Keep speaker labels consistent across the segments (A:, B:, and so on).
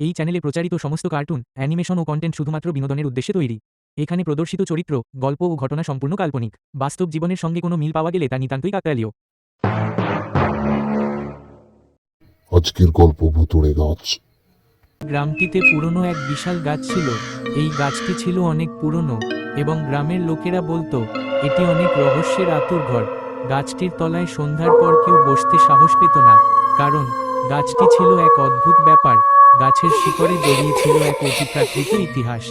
A: এই চ্যানেলে প্রচারিত সমস্ত কার্টুন অ্যানিমেশন ও কন্টেন্ট শুধুমাত্র বিনোদনের উদ্দেশ্যে তৈরি। এখানে প্রদর্শিত চরিত্র গল্প ও ঘটনা সম্পূর্ণ কাল্পনিক। বাস্তব জীবনের সঙ্গে কোনো মিল পাওয়া গেলে তা নিতান্তই কাকতালীয়।
B: আজকের গল্প ভুতুড়ে গাছ।
A: গ্রামটিতে পুরনো এক বিশাল গাছ ছিল। এই গাছটি ছিল অনেক পুরনো এবং গ্রামের লোকেরা বলতো এটি অনেক রহস্যের আতুর ঘর। গাছটির তলায় সন্ধ্যার পর কেউ বসতে সাহস পেত না। কারণ গাছটি ছিল এক অদ্ভুত ব্যাপার। গাছের শিকড়ে জড়িয়ে ছিল এক অতিপ্রাকৃত ইতিহাস।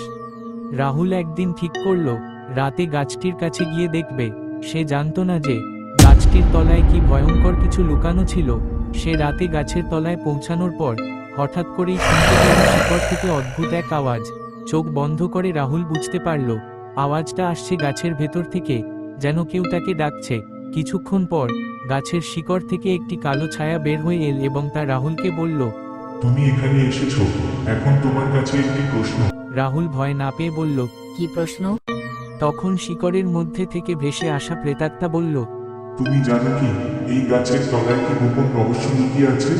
A: রাহুল একদিন ঠিক করল, রাতে গাছটির কাছে গিয়ে দেখবে। সে জানতো না যে, গাছটির তলায় কি ভয়ঙ্কর কিছু লুকানো ছিল। সে রাতে গাছের তলায় পৌঁছানোর পর, হঠাৎ করেই শুনতে পেল শিকড় থেকে অদ্ভুত এক আওয়াজ। চোখ বন্ধ করে রাহুল বুঝতে পারল, আওয়াজটা আসছে গাছের ভেতর থেকে, যেন কেউ তাকে ডাকছে। কিছুক্ষণ পর, গাছের শিকড় থেকে একটি কালো ছায়া বের হয়ে এল এবং তা রাহুলকে বলল
C: তুমি এখানে এসেছ। এখন তোমার কাছে একটি প্রশ্ন।
A: রাহুল ভয় না পেয়ে বলল
D: কি প্রশ্ন?
A: তখন শিকড়ের মধ্যে থেকে ভেসে আসা প্রেতাত্মা বলল
C: তুমি জানো কি এই গাছের তলায় কি গোপন রহস্য লুকিয়ে আছে?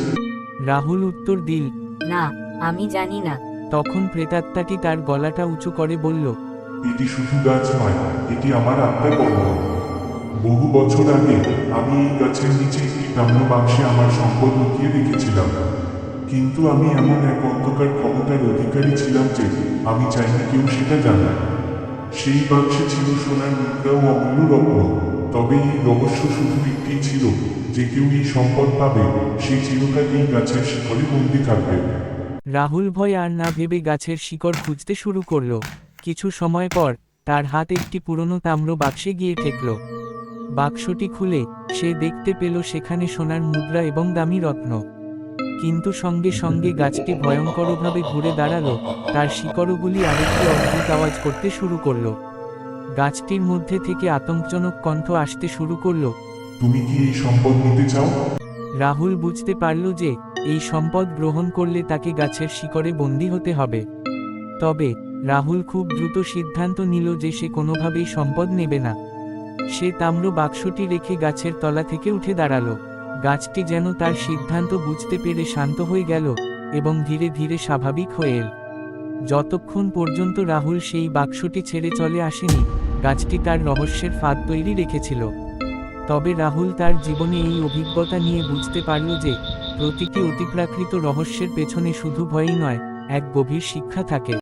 A: রাহুল উত্তর দিল
D: না আমি জানি না।
A: তখন প্রেতাত্মাটি তার গলাটা উঁচু করে বলল
C: এটি শুধু গাছ নয় এটি আমার আত্মার কর্ম। বহু বছর আগে আমি এই গাছের নিচে একটি তাম্র বাক্সে আমার সম্পদ লুকিয়ে রেখেছিলাম। কিন্তু আমি এমন এক অন্ধকার ক্ষমতার অধিকারী ছিলাম যে আমি চাইনি কেউ সেটা জানা সেই বাক্সে ছিল সোনার মুদ্রা ও অমূল্য রত্ন। তবে এই রহস্য শুধু একটি ছিল যে কেউ এই সম্পদ পাবে, সে চিরকাল এই গাছের শিকড়ে বন্দি থাকবে।
A: রাহুল ভয় আর না ভেবে গাছের শিকড় খুঁজতে শুরু করল। কিছু সময় পর তার হাত একটি পুরনো তাম্র বাক্সে গিয়ে ঠেকল। বাক্সটি খুলে সে দেখতে পেল সেখানে সোনার মুদ্রা এবং দামি রত্ন। কিন্তু সঙ্গে সঙ্গে গাছটি ভয়ঙ্করভাবে ঘুরে দাঁড়াল তার শিকড়গুলি আরেকটি অদ্ভুত আওয়াজ করতে শুরু করল। গাছটির মধ্যে থেকে আতঙ্কজনক কণ্ঠ আসতে শুরু করল।
C: তুমি কি এই সম্পদ নিতে চাও?
A: রাহুল বুঝতে পারল যে এই সম্পদ গ্রহণ করলে তাকে গাছের শিকড়ে বন্দী হতে হবে। তবে রাহুল খুব দ্রুত সিদ্ধান্ত নিল যে সে কোনোভাবেই সম্পদ নেবে না। সে তাম্র বাক্সটি রেখে গাছের তলা থেকে উঠে দাঁড়াল। গাছটি যেন তার সিদ্ধান্ত বুঝতে পেরে শান্ত হয়ে গেল এবং ধীরে ধীরে স্বাভাবিক হয়ে এল। যতক্ষণ পর্যন্ত রাহুল সেই বাক্সটি ছেড়ে চলে আসেনি, গাছটি তার রহস্যের ফাঁদ তৈরি রেখেছিল। তবে রাহুল তার জীবনে এই অভিজ্ঞতা নিয়ে বুঝতে পারল যে, প্রতিটি অতিপ্রাকৃত রহস্যের পেছনে শুধু ভয়ই নয়, এক গভীর শিক্ষা থাকে।